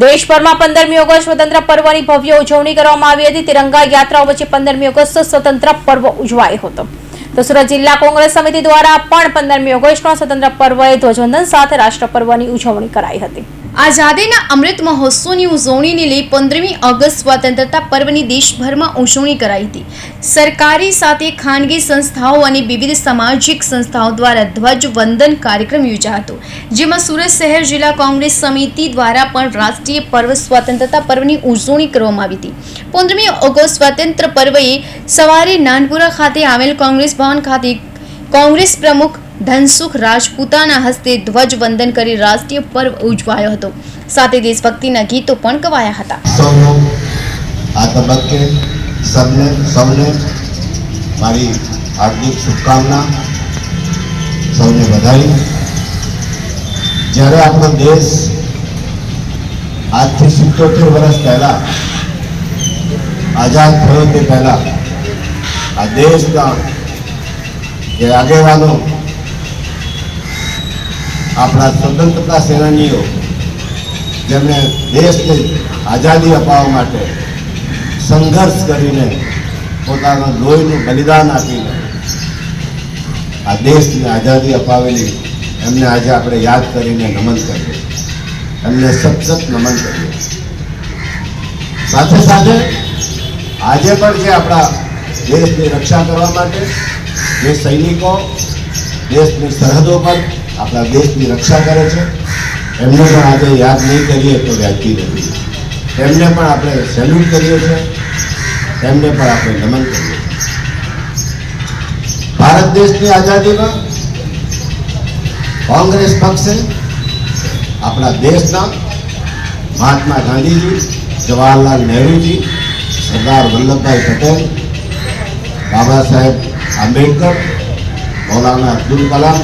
દેશભરમાં પંદરમી ઓગસ્ટ સ્વતંત્ર પર્વની ભવ્ય ઉજવણી કરવામાં આવી હતી. તિરંગા યાત્રાઓ વચ્ચે પંદરમી ઓગસ્ટ સ્વતંત્ર પર્વ ઉજવાયો હતો. તો સુરત જિલ્લા કોંગ્રેસ સમિતિ દ્વારા પણ પંદરમી ઓગસ્ટના સ્વતંત્ર પર્વએ ધ્વજવંદન સાથે રાષ્ટ્ર પર્વની ઉજવણી કરાઈ હતી. આઝાદીના અમૃત મહોત્સવની ઉજવણીને લઈ પંદરમી ઓગસ્ટ સ્વતંત્રતા પર્વની દેશભરમાં ઉજવણી કરાઈ હતી. સરકારી સાથે ખાનગી સંસ્થાઓ અને વિવિધ સામાજિક સંસ્થાઓ દ્વારા ધ્વજવંદન કાર્યક્રમ યોજાયો હતો. જેમાં સુરત શહેર જિલ્લા કોંગ્રેસ સમિતિ દ્વારા પણ રાષ્ટ્રીય પર્વ સ્વતંત્રતા પર્વની ઉજવણી કરવામાં આવી હતી. પંદરમી ઓગસ્ટ સ્વતંત્ર પર્વએ સવારે નાનપુરા ખાતે આવેલ કોંગ્રેસ ભવન ખાતે કોંગ્રેસ પ્રમુખ ધનસુખ રાજપૂતાના હસ્તે ધ્વજવંદન કરી રાષ્ટ્રીય પર્વ ઉજવાયો હતો. સાથે દેશભક્તિના ગીતો પણ ગવાયા હતા. આ તબક્કે સૌને સૌને મારી હાર્દિક શુભકામના. સૌને વધારી જ્યારે આપણો દેશ આજથી સિત્તોતેર વર્ષ પહેલા આઝાદ થયો તે પહેલા આ દેશના જે આગેવાનો આપણા સ્વતંત્રતા સેનાનીઓ જેમણે દેશને આઝાદી અપાવવા માટે સંઘર્ષ કરીને પોતાના લોહીનું બલિદાન આપીને આ દેશને આઝાદી અપાવેલી એમને આજે આપણે યાદ કરીને નમન કરીએ. એમને સતત નમન કરીએ. સાથે સાથે આજે પણ જે આપણા દેશની રક્ષા કરવા માટે જે સૈનિકો, દેશની સરહદો પર આપણા દેશની રક્ષા કરે છે. એમને પણ આજે યાદ નહીં કરીએ તો વ્યાજબી નથી. એમને પણ આપણે સેલ્યુટ કરીએ છીએ. એમને પણ આપણે નમન કરીએ છીએ. ભારત દેશની આઝાદીમાં કોંગ્રેસ પક્ષે આપણા દેશના મહાત્મા ગાંધીજી, જવાહરલાલ નહેરુજી, સરદાર વલ્લભભાઈ પટેલ, બાબા સાહેબ આંબેડકર, મૌલાના અબ્દુલ કલામ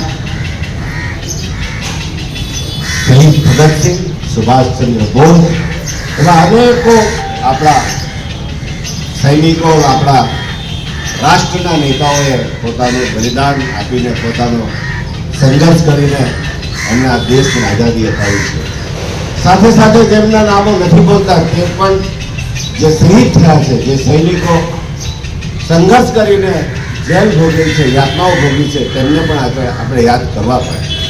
ભગતસિંહ સુભાષચંદ્ર બોઝ એવા અનેકો આપણા સૈનિકો, આપણા રાષ્ટ્રના નેતાઓએ પોતાનું બલિદાન આપીને પોતાનો સંઘર્ષ કરીને એમને આ દેશની આઝાદી અપાવી છે. સાથે સાથે જેમના નામો નથી બોલતા તે પણ જે શહીદ થયા છે, જે સૈનિકો સંઘર્ષ કરીને જેલ ભોગવી છે, યાતનાઓ ભોગવી છે, તેમને પણ આપણે યાદ કરવા પડે.